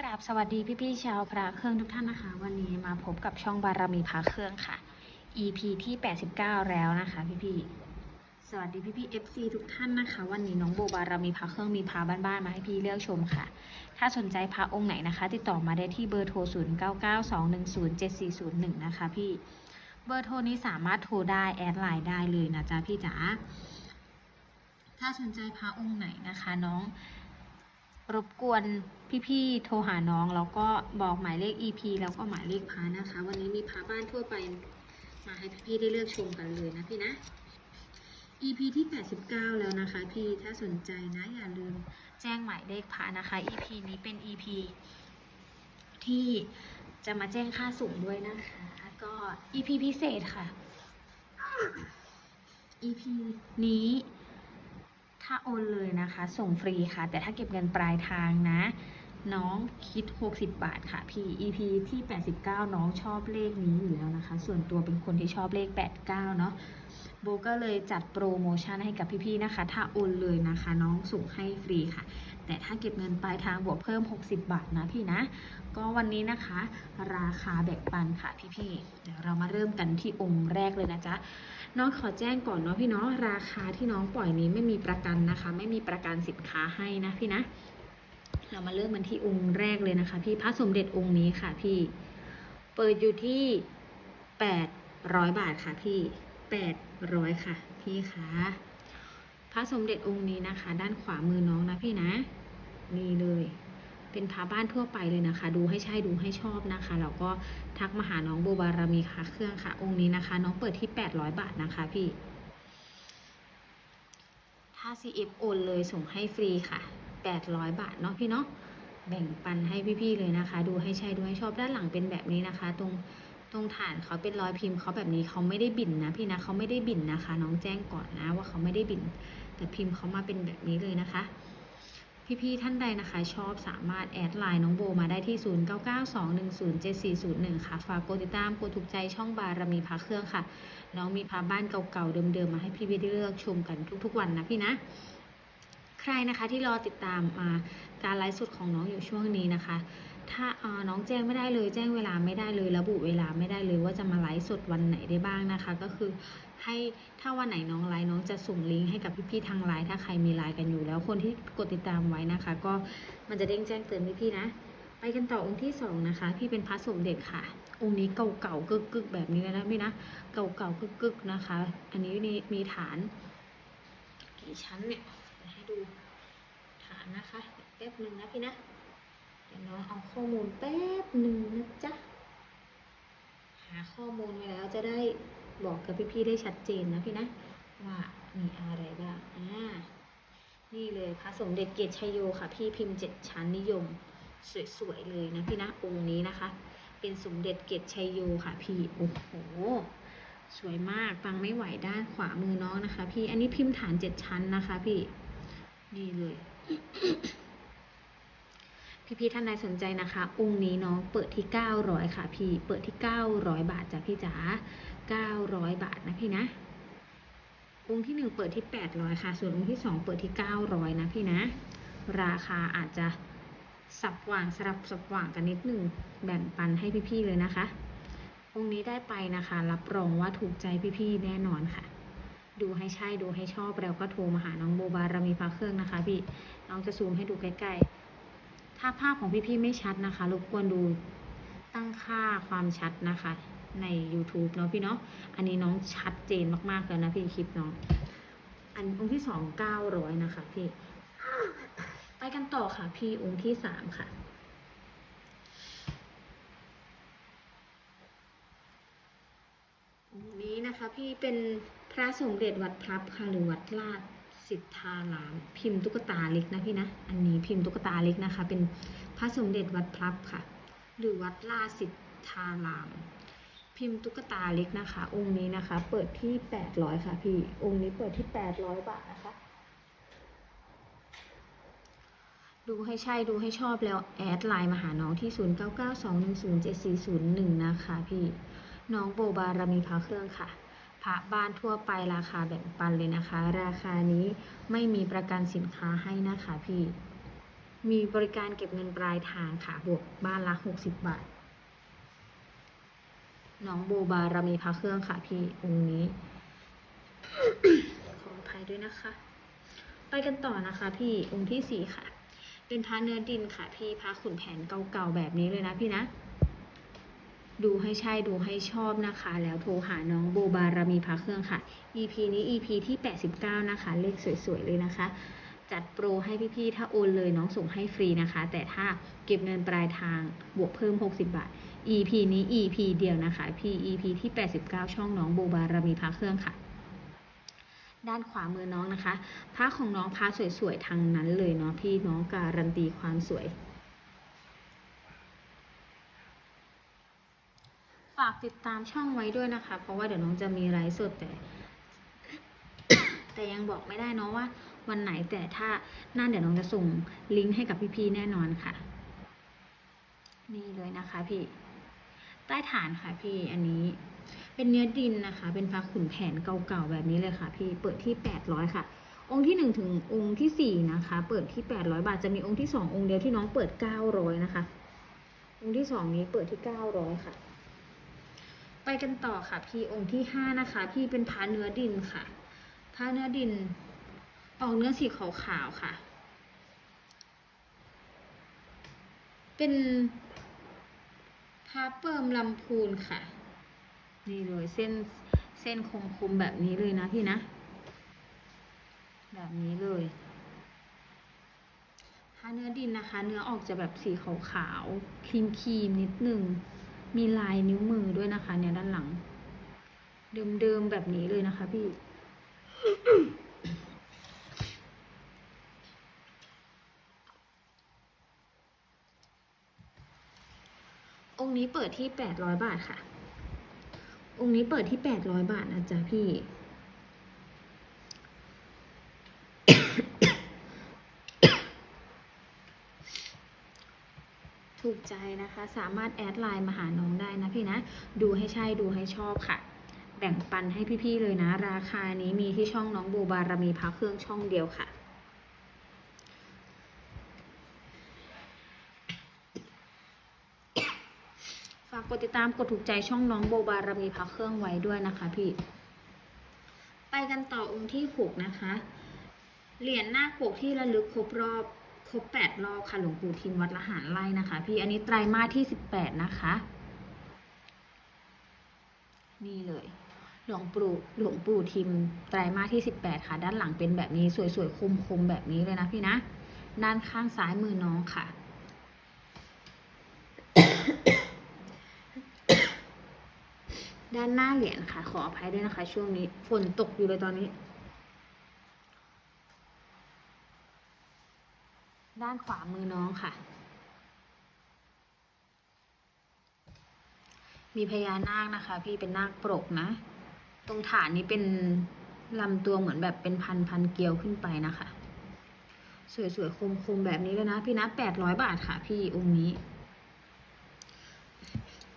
กราบสวัสดีพี่ๆชาวพระเครื่องทุกท่านนะคะ วันนี้มาพบกับช่องบารมีพระเครื่องค่ะ EP ที่ 89 แล้วนะคะพี่ๆสวัสดีพี่ๆ FC ทุกท่านนะคะ วันนี้น้องโบบารมีพระเครื่องมีพระบ้านๆมาให้พี่เลือกชมค่ะ ถ้าสนใจพระองค์ไหนนะคะ ติดต่อมาได้ที่เบอร์โทร 0992107401 นะคะพี่เบอร์โทรนี้สามารถโทรได้แอดไลน์ได้เลยนะจ๊ะพี่จ๋าถ้าสนใจพระองค์ไหนนะคะ น้อง รบกวนพี่ๆโทรหาน้องแล้วก็บอกหมายเลข EP แล้วก็หมายเลขพานะคะ วันนี้มีพาบ้านทั่วไปมาให้พี่ๆได้เลือกชมกันเลยนะพี่นะ EP ที่ 89 แล้วนะคะพี่ถ้าสนใจนะอย่าลืมแจ้งหมายเลขพานะคะ EP นี้เป็น EP ที่จะมาแจ้งค่าส่งด้วยนะคะ ก็ EP พิเศษค่ะ EP นี้ ถ้าโอนเลยนะคะ ส่งฟรีค่ะ แต่ถ้าเก็บเงินปลายทางนะ น้องคิด 60 บาทค่ะพี่ EP ที่ 89 น้องชอบเลขนี้อยู่แล้วนะคะ ส่วนตัวเป็นคนที่ชอบเลข 89 เนาะโบก็เลยจัดโปรโมชั่นให้กับพี่ๆนะคะ ถ้าโอนเลยนะคะ น้องส่งให้ฟรีค่ะ แต่ถ้าเก็บเงินปลายทางบวกเพิ่ม 60 บาทนะพี่นะ ก็วันนี้นะคะ ราคาแบ่งปันค่ะพี่ๆเดี๋ยวเรามาเริ่มกันที่องค์แรกเลยนะจ๊ะ น้องขอแจ้งก่อนเนาะพี่เนาะราคาที่น้องปล่อยนี้ไม่มีประกันนะคะ ไม่มีประกันสินค้าให้นะพี่นะ เรามาเริ่มมันที่องค์แรกเลยนะคะ พี่พระสมเด็จองค์นี้ค่ะพี่ เปิดอยู่ที่แปดร้อยบาทค่ะพี่แปดร้อยค่ะ พี่คะพระสมเด็จองค์นี้นะคะ ด้านขวามือน้องนะพี่นะนี่เลย เป็นพระบ้านทั่วไปเลยนะคะ ดูให้ใช่ดูให้ชอบนะคะแล้วก็ทักมาหาน้องโบบารมีค่ะเครื่องค่ะ องค์นี้นะคะ น้องเปิดที่ 800 บาทนะคะพี่ ถ้า CF โอนเลยส่งให้ฟรีค่ะ 800 บาทเนาะพี่เนาะแบ่งปันให้พี่ๆเลยนะคะ ดูให้ใช่ดูให้ชอบด้านหลังเป็นแบบนี้นะคะ ตรงตรงฐานเขาเป็นรอยพิมพ์เขาแบบนี้เขาไม่ได้บินนะพี่นะเขาไม่ได้บินนะคะ น้องแจ้งก่อนนะว่าเขาไม่ได้บิน แต่พิมพ์เขามาเป็นแบบนี้เลยนะคะ พี่ๆท่านใดนะคะ ชอบสามารถแอดไลน์น้องโบมาได้ที่ 0992107401 ค่ะ ฝากกดติดตามกดถูกใจช่องบารมีพาเครื่องค่ะ น้องมีพาบ้านเก่าๆเดิมๆมาให้พี่ๆได้เลือกชมกันทุกๆวันนะพี่นะใครนะคะที่รอติดตามมาการไลฟ์สดของน้องอยู่ช่วงนี้นะคะ ถ้าน้องแจ้งไม่ได้เลย แจ้งเวลาไม่ได้เลย ระบุเวลาไม่ได้เลยว่าจะมาไลฟ์สดวันไหนได้บ้างนะคะ ก็คือ ให้ถ้าวันไหนน้องไลฟ์น้องจะส่งลิงก์ให้กับพี่ๆทางไลน์ถ้าใครมีไลน์กันอยู่ แล้วคนที่กดติดตามไว้นะคะ ก็มันจะเด้งแจ้งเตือนพี่ๆนะ ไปกันต่อองค์ที่สองนะคะ พี่เป็นพระสมเด็จค่ะ องค์นี้เก่าๆกึกๆแบบนี้เลยนะพี่นะเก่าๆกึกๆนะคะ อันนี้นี่มีฐาน กี่ชั้นเนี่ยให้ดูฐานนะคะแป๊บหนึ่งนะพี่นะเดี๋ยวน้องเอาข้อมูลแป๊บหนึ่งนะจ๊ะหาข้อมูลไว้แล้วจะได้ บอกกับพี่ๆได้ชัดเจนนะพี่นะ ว่ามีอะไรบ้างอ่านี่เลยพระสมเด็จเกตชัยโยค่ะ พี่พิมพ์เจ็ดชั้นนิยม สวยๆเลยนะพี่นะองค์นี้นะคะ เป็นสมเด็จเกตชัยโยค่ะพี่โอ้โหสวยมากฟังไม่ไหวด้านขวามือน้องนะคะ พี่อันนี้พิมพ์ฐานเจ็ดชั้นนะคะพี่นี่เลย พี่ๆท่านใดสนใจนะคะ องค์นี้น้องเปิดที่900ค่ะ พี่เปิดที่900บาทจ้ะพี่จ๋า 900 บาทนะพี่นะ องค์ที่ 1 เปิดที่ 800 ค่ะ ส่วนองค์ที่ 2 เปิดที่ 900 นะพี่นะ ราคาอาจจะสับหว่างสลับสับหว่างกันนิดหนึ่งแบ่งปันให้พี่ๆเลยนะคะ องค์นี้ได้ไปนะคะ รับรองว่าถูกใจพี่ๆแน่นอนค่ะ ดูให้ใช่ดูให้ชอบแล้วก็โทรมาหาน้องโบบารมีพาเครื่องนะคะ พี่น้องจะซูมให้ดูใกล้ๆถ้าภาพของพี่ๆไม่ชัดนะคะรบกวนดูตั้งค่าความชัดนะคะ ใน YouTube เนาะพี่เนาะอันนี้น้องชัดเจนมากๆเลยนะพี่คลิปน้องอันองค์ที่สองเก้าร้อยนะคะพี่ ไปกันต่อค่ะพี่องค์ที่สามค่ะองค์นี้นะคะพี่เป็นพระสมเด็จวัดพลับค่ะหรือวัดลาดสิทธาราม พิมพ์ตุ๊กตาเล็กนะพี่นะ อันนี้พิมพ์ตุ๊กตาเล็กนะคะ เป็นพระสมเด็จวัดพลับค่ะ หรือวัดลาดสิทธาราม พิมพ์ตุ๊กตาเล็กนะคะ องค์นี้นะคะ เปิดที่800ค่ะพี่ องค์นี้เปิดที่800บาทนะคะ ดูให้ใช่ดูให้ชอบแล้วแอดไลน์มาหาน้องที่ 0992107401 นะคะพี่ น้องโบบารมีพระเครื่องค่ะพระบ้านทั่วไปราคาแบ่งปันเลยนะคะ ราคานี้ไม่มีประกันสินค้าให้นะคะพี่ มีบริการเก็บเงินปลายทางค่ะ บวกบ้านละหกสิบบาท น้องโบบารมีพระเครื่องค่ะพี่องค์นี้ ขออภัยด้วยนะคะ ไปกันต่อนะคะ พี่องค์ที่สี่ค่ะ เป็นพระเนื้อดินค่ะ พี่พระขุนแผนเก่าๆแบบนี้เลยนะพี่นะดูให้ใช่ดูให้ชอบนะคะ แล้วโทรหาน้องโบบารมีพระเครื่องค่ะ EP นี้ EP ที่ 89 นะคะ เลขสวยๆ เลยนะคะ จัดโปรให้พี่ๆ ถ้าโอนเลยน้องส่งให้ฟรีนะคะ แต่ถ้าเก็บเงินปลายทางบวกเพิ่ม 60 บาท EP นี้ EP เดียวนะคะพี่ EP ที่ 89 ช่องน้องโบบารมีพระเครื่องค่ะ ด้านขวามือน้องนะคะผ้าของน้องผ้าสวยๆทางนั้นเลยเนาะพี่น้องการันตีความสวย ฝากติดตามช่องไว้ด้วยนะคะ เพราะว่าเดี๋ยวน้องจะมีไลฟ์สดแต่ แต่ยังบอกไม่ได้เนาะว่า วันไหนแต่ถ้านั่นเดี๋ยวน้องจะส่งลิงก์ให้กับพี่ๆแน่นอนค่ะนี่เลยนะคะพี่ ใต้ฐานค่ะพี่อันนี้ เป็นเนื้อดินนะคะ เป็นพระขุนแผนเก่าๆแบบนี้เลยค่ะ พี่เปิดที่แปดร้อยค่ะ องค์ที่หนึ่งถึงองค์ที่สี่นะคะ เปิดที่แปดร้อยบาทจะมีองค์ที่สององค์เดียวที่น้องเปิดเก้าร้อยนะคะ องค์ที่สองนี้เปิดที่เก้าร้อยค่ะ ไปกันต่อค่ะ พี่องค์ที่ห้านะคะ พี่เป็นพระเนื้อดินค่ะพระเนื้อดินออกเนื้อสีขาวๆค่ะ เป็น พระเปิมลำพูนค่ะ นี่เลยเส้นเส้นคมๆแบบนี้เลยนะพี่นะ แบบนี้เลยถ้าเนื้อดินนะคะ เนื้อออกจะแบบสีขาวๆครีมครีมนิดนึง มีลายนิ้วมือด้วยนะคะ เนี่ยด้านหลัง เดิมๆแบบนี้เลยนะคะพี่ องค์นี้เปิดที่แปดร้อยบาทค่ะ องค์นี้เปิดที่แปดร้อยบาทนะจ๊ะพี่ ถูกใจนะคะ สามารถแอดไลน์มาหาน้องได้นะพี่นะ ดูให้ใช่ดูให้ชอบค่ะ แบ่งปันให้พี่ๆเลยนะ ราคานี้มีที่ช่องน้องโบบารมีพระเครื่องช่องเดียวค่ะ ฝากกดติดตามกดถูกใจช่องน้องโบบารมีพระเครื่องไว้ด้วยนะคะพี่ ไปกันต่อองค์ที่หกนะคะ เหรียญหน้าปกที่ระลึกครบรอบครบแปดรอบค่ะหลวงปู่ทิมวัดละหารไร่นะคะ พี่อันนี้ไตรมาสที่สิบแปดนะคะ นี่เลยหลวงปู่หลวงปู่ทิมไตรมาสที่สิบแปดค่ะ ด้านหลังเป็นแบบนี้สวยๆคมๆแบบนี้เลยนะพี่นะ ด้านข้างซ้ายมือน้องค่ะ ด้านหน้าเหรียญค่ะ ขออภัยด้วยนะคะ ช่วงนี้ฝนตกอยู่เลยตอนนี้ ด้านขวามือน้องค่ะ มีพญานาคนะคะ พี่เป็นนาคปรกนะ ตรงฐานนี้เป็นลำตัวเหมือนแบบเป็นพันพันเกลียวขึ้นไปนะคะ สวยๆคมๆแบบนี้เลยนะ พี่นะแปดร้อยบาทค่ะ พี่องค์นี้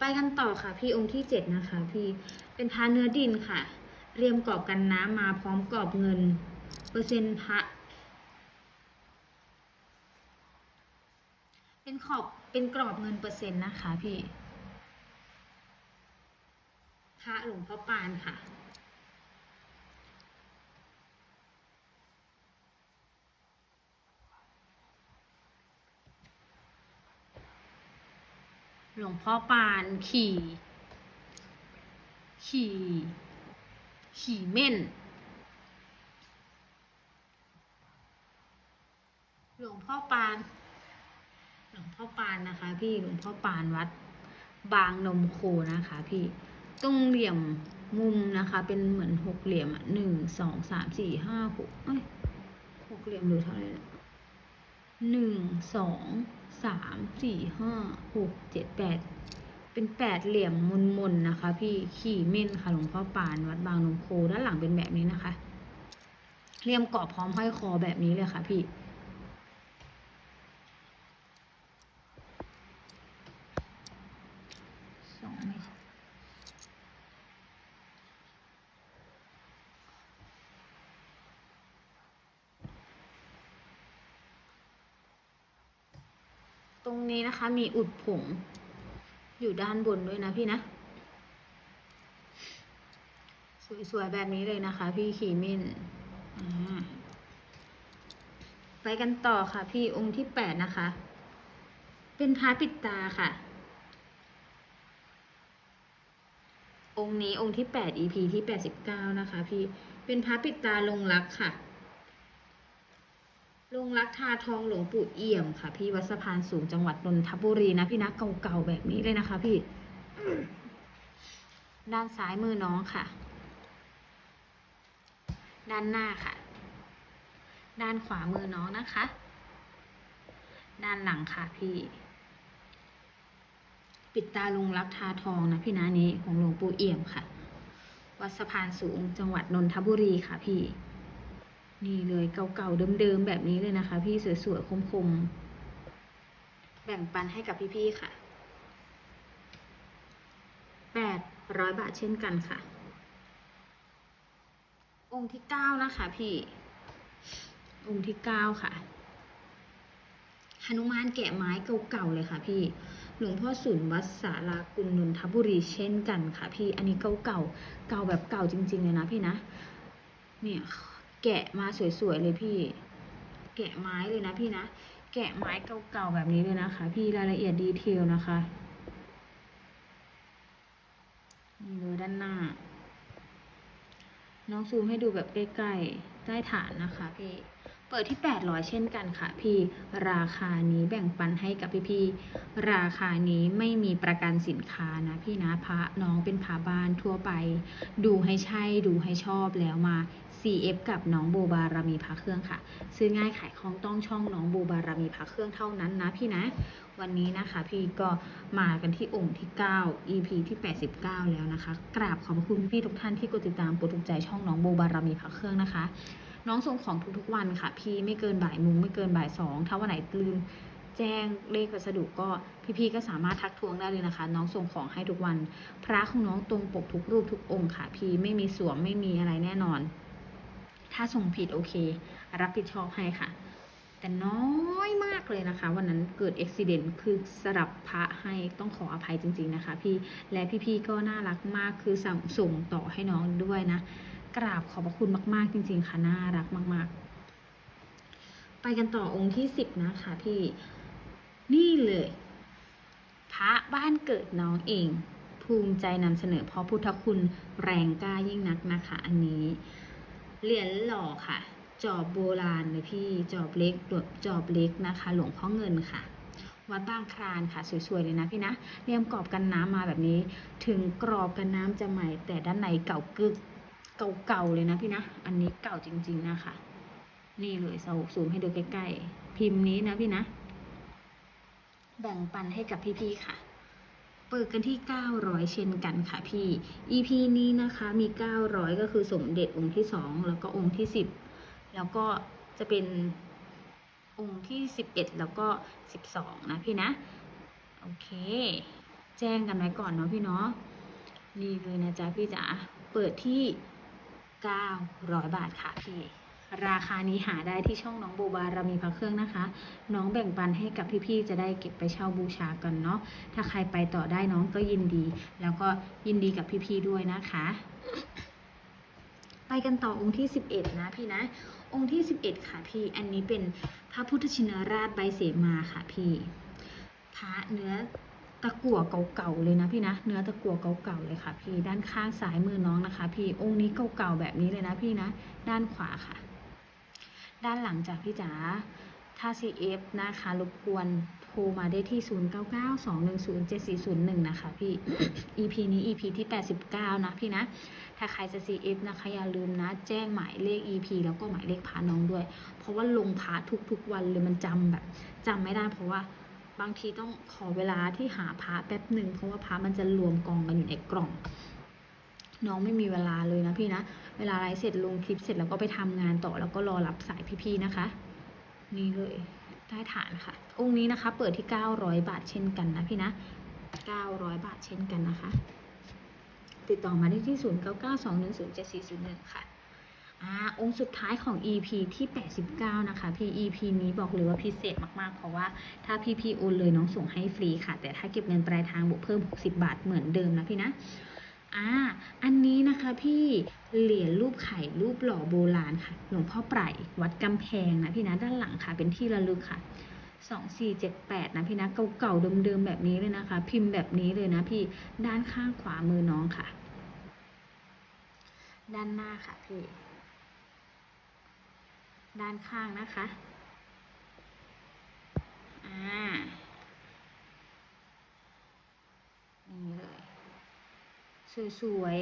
ไปกันต่อค่ะ พี่องค์ที่เจ็ดนะคะ พี่เป็นพระเนื้อดินค่ะ เรียมกรอบกันน้ำมาพร้อมกรอบเงิน เปอร์เซ็นต์พระเป็นขอบเป็นกรอบเงินเปอร์เซ็นต์นะคะพี่พระหลวงพ่อปานค่ะ หลวงพ่อปานขี่ ขี่ ขี่เม่น หลวงพ่อปาน หลวงพ่อปานนะคะพี่หลวงพ่อปานวัด บางนมโคนะคะพี่ตรงเหลี่ยมมุมนะคะ เป็นเหมือนหกเหลี่ยมอะหนึ่งสองสามสี่ห้าหกเอ้ยหกเหลี่ยมหรือเท่าไหร่หนึ่งสอง สามสี่ห้าหกเจ็ดแปดเป็นแปดเหลี่ยมมนๆนะคะ พี่ขี่เม่นค่ะหลวงพ่อปานวัดบางนมโคด้านหลังเป็นแบบนี้นะคะเหลี่ยมกรอบพร้อมห้อยคอแบบนี้เลยค่ะพี่ สองไม่ใช่ ตรง นี้นะคะมีอุดผงอยู่ด้านบนด้วยนะพี่นะ สวยๆ แบบนี้เลยนะคะ พี่ขีมินไปกันต่อค่ะ พี่องค์ที่แปดนะคะ เป็นพระปิดตาค่ะ องค์นี้องค์ที่แปด EP ที่แปดสิบเก้านะคะ พี่เป็นพระปิดตาลงรักค่ะ ลงรักทาทองหลวงปู่เอี่ยมค่ะ พี่วัดสะพานสูงจังหวัดนนทบุรีนะพี่นะเก่าๆแบบนี้เลยนะคะพี่ ด้านซ้ายมือน้องค่ะ ด้านหน้าค่ะ ด้านขวามือน้องนะคะ ด้านหลังค่ะพี่ ปิดตาลงรักทาทองนะพี่นะนี้ของหลวงปู่เอี่ยมค่ะ วัดสะพานสูงจังหวัดนนทบุรีค่ะพี่ นี่เลยเก่าๆเดิมๆแบบนี้เลยนะคะ พี่สวยๆคมๆ แบ่งปันให้กับพี่ๆค่ะแปดร้อยบาทเช่นกันค่ะ องค์ที่เก้านะคะพี่ องค์ที่เก้าค่ะหนุมานแกะไม้เก่าๆเลยค่ะพี่ หลวงพ่อสุนวัดสารากุลนนทบุรีเช่นกันค่ะพี่ อันนี้เก่าๆ เก่าแบบเก่าจริงๆเลยนะพี่นะ เนี่ย แกะมาสวยๆเลยพี่ แกะไม้เลยนะพี่นะ แกะไม้เก่าๆแบบนี้เลยนะคะ พี่รายละเอียดดีเทลนะคะนี่เลยด้านหน้า น้องซูมให้ดูแบบใกล้ๆใต้ฐานนะคะพี่ เปิดที่ 800 เช่นกันค่ะพี่ ราคานี้แบ่งปันให้กับพี่ๆราคานี้ไม่มีประกันสินค้านะพี่นะพระน้องเป็นพระบ้านทั่วไป ดูให้ใช่ดูให้ชอบแล้วมา CF กับน้องโบบารมีพระเครื่องค่ะ ซื้อง่ายขายคล่องต้องช่องน้องโบบารมีพระเครื่องเท่านั้นนะพี่นะ วันนี้นะคะพี่ก็มากันที่องค์ที่ 9 EP ที่ 89 แล้วนะคะ กราบขอบคุณพี่ทุกท่านที่กดติดตามกดถูกใจช่องน้องโบบารมีพระเครื่องนะคะ น้องส่งของทุกๆวันค่ะ พี่ไม่เกินบ่ายโมุงไม่เกินบ่ายสองถ้าวันไหนลืมแจ้งเลขพัสดุก็พี่ๆก็สามารถทักทวงได้เลยนะคะ น้องส่งของให้ทุกวัน พระของน้องตรงปกทุกรูปทุกองค์ค่ะ พี่ไม่มีสวมไม่มีอะไรแน่นอน ถ้าส่งผิดโอเค รับผิดชอบให้ค่ะ แต่น้อยมากเลยนะคะ วันนั้นเกิดอุบิเหตุคือสลับพระให้ต้องขออภัยจริง ๆนะคะ พี่และพี่ๆก็น่ารักมากคือสั่งส่งต่อให้น้องด้วยนะ กราบขอบพระคุณมาก ๆ จริง ๆ ค่ะ น่ารักมาก ๆ ไปกันต่อองค์ที่สิบนะคะพี่ นี่เลย พระบ้านเกิดน้องเอง ภูมิใจนำเสนอเพราะพุทธคุณแรงกล้ายิ่งนักนะคะ อันนี้ เหรียญหล่อค่ะ จอบโบราณเลยพี่ จอบเล็กจอบเล็กนะคะ หลวงพ่อเงินค่ะวัดบางคลานค่ะ สวย ๆ เลยนะพี่นะเรียมกรอบกันน้ำมาแบบนี้ ถึงกรอบกันน้ำจะใหม่แต่ด้านในเก่ากึก เก่าๆเลยนะพี่นะ อันนี้เก่าจริง ๆ นะคะ นี่เลยเสาสูมให้ดูใกล้ๆ พิมพ์นี้นะพี่นะ แบ่งปันให้กับพี่ๆค่ะ เปิดกันที่ 900 เช่นกันค่ะพี่ EP นี้นะคะมี 900 ก็คือสมเด็จองค์ที่ 2 แล้วก็องค์ที่ 10 แล้วก็จะเป็นองค์ที่ 11 แล้วก็ 12 นะพี่นะ โอเค แจ้งกันไว้ก่อนเนาะพี่เนาะนี่เลยนะจ๊ะพี่จ๋าเปิดที่ 900 บาทค่ะพี่ราคานี้หาได้ที่ช่องน้องโบบารามีพระเครื่องนะคะ น้องแบ่งปันให้กับพี่ๆจะได้เก็บไปเช่าบูชากันเนาะถ้าใครไปต่อได้น้องก็ยินดี แล้วก็ยินดีกับพี่ๆด้วยนะคะ ไปกันต่อองค์ที่ 11 นะพี่นะ องค์ที่ 11 ค่ะพี่ อันนี้เป็นพระพุทธชินราชใบเสมาค่ะพี่พระเนื้อ ตะกั่วเก่าๆเลยนะพี่นะ เนื้อตะกั่วเก่าๆเลยค่ะ พี่ด้านข้างซ้ายมือน้องนะคะ พี่องค์นี้เก่าๆแบบนี้เลยนะพี่นะ ด้านขวาค่ะ ด้านหลังจากพี่จ๋าถ้า CF นะคะรบกวนโทรมาได้ที่ 0992107401 นะคะพี่ EP นี้ EP ที่ 89 นะพี่นะ ถ้าใครจะ CF นะคะ อย่าลืมนะ แจ้งหมายเลข EP แล้วก็หมายเลขพาน้องด้วย เพราะว่าลงพาทุกๆวันเลยมันจำแบบจำไม่ได้เพราะว่า บางทีต้องขอเวลาที่หาพระแป๊บหนึ่งเพราะว่าพระมันจะรวมกองกันอยู่ในกล่อง น้องไม่มีเวลาเลยนะพี่นะ เวลาไลฟ์เสร็จลงคลิปเสร็จแล้วก็ไปทำงานต่อแล้วก็รอรับสายพี่ๆนะคะ นี่เลยใต้ฐานค่ะ องค์นี้นะคะ เปิดที่ 900 บาทเช่นกันนะพี่นะ 900 บาทเช่นกันนะคะ ติดต่อมาได้ที่ 0992107401 ค่ะ องค์สุดท้ายของ EP ที่ 89 นะคะพี่ EP นี้บอกเลยว่าพิเศษมากๆ เพราะว่าถ้าพี่พี่โอนเลยน้องส่งให้ฟรีค่ะ แต่ถ้าเก็บเงินปลายทางบวกเพิ่ม 60 บาทเหมือนเดิมนะพี่นะอ่าอันนี้นะคะพี่เหรียญรูปไข่รูปหล่อโบราณค่ะหลวงพ่อไพรวัดกำแพงนะพี่นะด้านหลังค่ะเป็นที่ระลึกค่ะสองสี่เจ็ดแปดนะพี่นะเก่าๆเดิมๆแบบนี้เลยนะคะ พิมพ์แบบนี้เลยนะพี่ด้านข้างขวามือน้องค่ะ ด้านหน้าค่ะพี่ ด้านข้างนะคะ อ่า นี่เลย สวย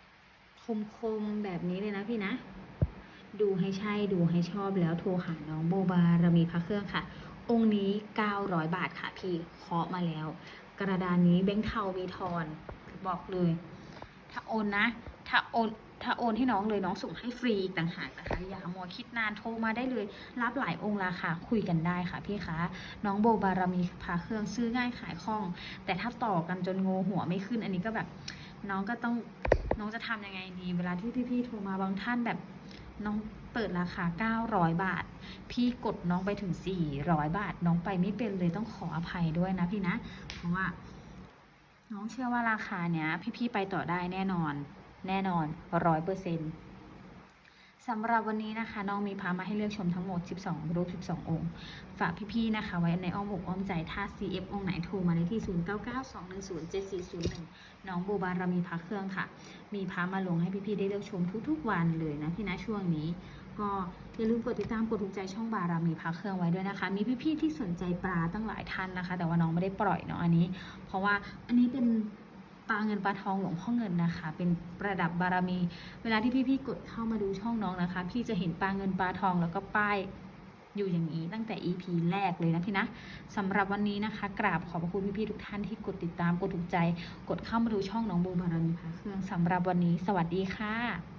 ๆ คมๆ แบบนี้เลยนะพี่นะ ดูให้ใช่ ดูให้ชอบแล้วโทรหาน้องโบบารมีพระเครื่องค่ะ องค์นี้ 900 บาทค่ะพี่ เคาะมาแล้ว กระดานนี้แบงเทามีทอนบอกเลย ถ้าโอนนะ ถ้าโอน ถ้าโอนให้น้องเลยน้องส่งให้ฟรีอีกต่างหากนะคะอย่ามัวคิดนานโทรมาได้เลย รับหลายองค์ราคาคุยกันได้ค่ะพี่คะน้องโบบารมีพาเครื่องซื้อง่ายขายคล่อง แต่ถ้าต่อกันจนงหัวไม่ขึ้น อันนี้ก็แบบน้องก็ต้องน้องจะทำยังไงดี เวลาที่พี่ๆโทรมาบางท่านแบบน้องเปิดราคา 900 บาท พี่กดน้องไปถึง 400 บาท น้องไปไม่เป็นเลยต้องขออภัยด้วยนะพี่นะ เพราะว่า น้องเชื่อว่าราคาเนี้ย พี่ๆไปต่อได้แน่นอน แน่นอนร้อยเปอร์เซ็นต์สำหรับวันนี้นะคะ น้องมีพามาให้เลือกชมทั้งหมด 12 รูป 12 องค์ ฝากพี่ๆนะคะ ไว้ในอ้อมอกอ้อมใจถ้า CF องค์ไหนโทรมาในที่ 0992107401 น้องโบบารามีพระเครื่องค่ะ มีพามาลงให้พี่ๆได้เลือกชมทุกๆวันเลยนะพี่นะช่วงนี้ ก็อย่าลืมกดติดตามกดถูกใจช่องบารามีพระเครื่องไว้ด้วยนะคะ มีพี่ๆที่สนใจปลาตั้งหลายท่านนะคะ แต่ว่าน้องไม่ได้ปล่อยเนาะอันนี้ เพราะว่าอันนี้เป็น ปลาเงินปลาทองหลวงพ่อเงินนะคะ เป็นประดับบารมี เวลาที่พี่ๆกดเข้ามาดูช่องน้องนะคะ พี่จะเห็นปลาเงินปลาทองแล้วก็ป้ายอยู่อย่างนี้ตั้งแต่ EP แรกเลยนะพี่นะสำหรับวันนี้นะคะ กราบขอบพระคุณพี่ๆทุกท่านที่กดติดตามกดถูกใจ กดเข้ามาดูช่องน้องโบบารมีพระเครื่องสำหรับวันนี้ สวัสดีค่ะ